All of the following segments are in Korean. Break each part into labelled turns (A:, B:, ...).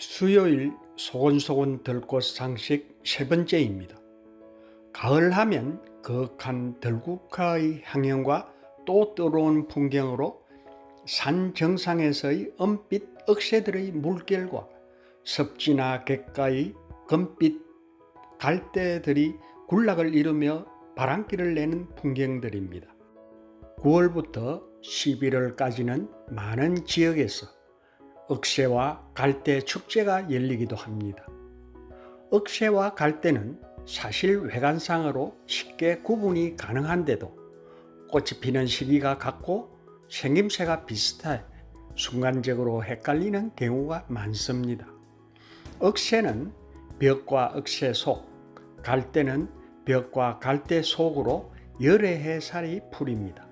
A: 수요일 소곤소곤 들꽃 상식 세 번째입니다. 가을 하면 거한 들국화의 향연과 또 뜨러운 풍경으로 산 정상에서의 은빛 억새들의 물결과 섭지나 객가의 금빛 갈대들이 군락을 이루며 바람길을 내는 풍경들입니다. 9월부터 11월까지는 많은 지역에서 억새와 갈대 축제가 열리기도 합니다. 억새와 갈대는 사실 외관상으로 쉽게 구분이 가능한데도 꽃이 피는 시기가 같고 생김새가 비슷해 순간적으로 헷갈리는 경우가 많습니다. 억새는 벽과 억새 속, 갈대는 벽과 갈대 속으로 열의 해살이 풀입니다.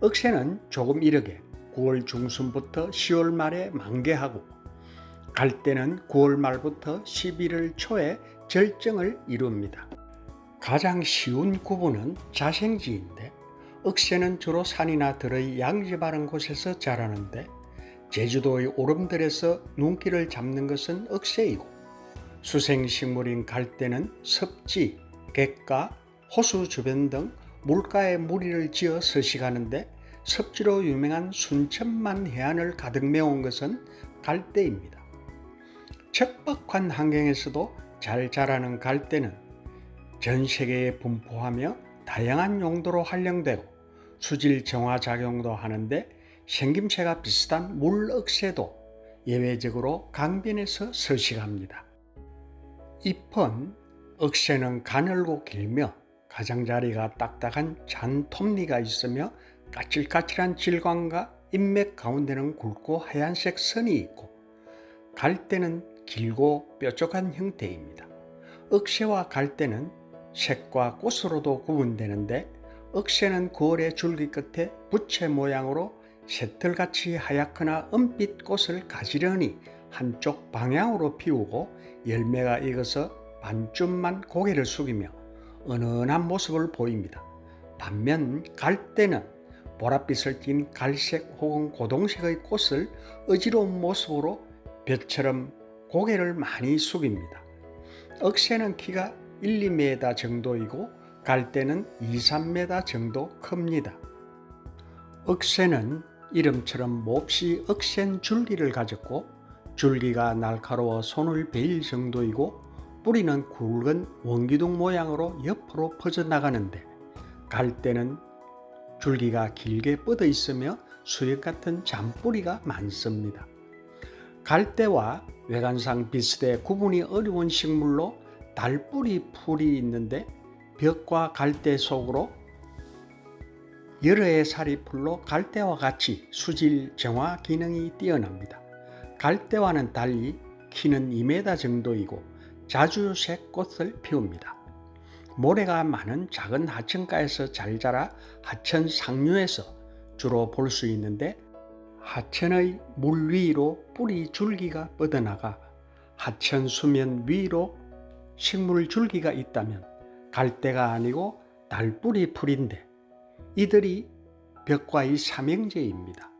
A: 억새는 조금 이르게 9월 중순부터 10월 말에 만개하고 갈대는 9월 말부터 11월 초에 절정을 이룹니다. 가장 쉬운 구분은 자생지인데 억새는 주로 산이나 들의 양지 바른 곳에서 자라는데 제주도의 오름들에서 눈길을 잡는 것은 억새이고 수생식물인 갈대는 섭지, 객가, 호수 주변 등 물가에 무리를 지어 서식하는데 섭지로 유명한 순천만 해안을 가득 메운 것은 갈대입니다. 척박한 환경에서도 잘 자라는 갈대는 전 세계에 분포하며 다양한 용도로 활용되고 수질 정화 작용도 하는데 생김새가 비슷한 물억새도 예외적으로 강변에서 서식합니다. 잎은 억새는 가늘고 길며 가장자리가 딱딱한 잔톱니가 있으며 까칠까칠한 질감과 잎맥 가운데는 굵고 하얀색 선이 있고 갈대는 길고 뾰족한 형태입니다. 억새와 갈대는 색과 꽃으로도 구분되는데 억새는 9월의 줄기 끝에 부채 모양으로 새털같이 하얗거나 은빛 꽃을 가지런히 한쪽 방향으로 피우고 열매가 익어서 반쯤만 고개를 숙이며 은은한 모습을 보입니다. 반면 갈대는 보랏빛을 띤 갈색 혹은 고동색의 꽃을 어지러운 모습으로 볕처럼 고개를 많이 숙입니다. 억새는 키가 1, 2m 정도이고 갈대는 2, 3m 정도 큽니다. 억새는 이름처럼 몹시 억센 줄기를 가졌고 줄기가 날카로워 손을 베일 정도이고 뿌리는 굵은 원기둥 모양으로 옆으로 퍼져나가는데 갈대는 줄기가 길게 뻗어 있으며 수액 같은 잔뿌리가 많습니다. 갈대와 외관상 비슷해 구분이 어려운 식물로 달뿌리 풀이 있는데 벽과 갈대 속으로 여러 해 살이 풀로 갈대와 같이 수질 정화 기능이 뛰어납니다. 갈대와는 달리 키는 2m 정도이고 자주 새 꽃을 피웁니다. 모래가 많은 작은 하천가에서 잘 자라 하천 상류에서 주로 볼 수 있는데 하천의 물 위로 뿌리 줄기가 뻗어나가 하천 수면 위로 식물 줄기가 있다면 갈대가 아니고 달뿌리 풀인데 이들이 벽과의 삼형제입니다.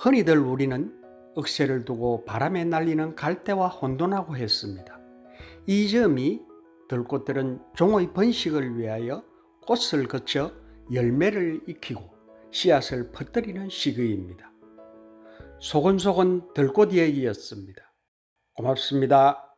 A: 흔히들 우리는 억새를 두고 바람에 날리는 갈대와 혼돈하고 했습니다. 이 점이 들꽃들은 종의 번식을 위하여 꽃을 거쳐 열매를 익히고 씨앗을 퍼뜨리는 시기입니다. 소곤소곤 들꽃 이야기였습니다. 고맙습니다.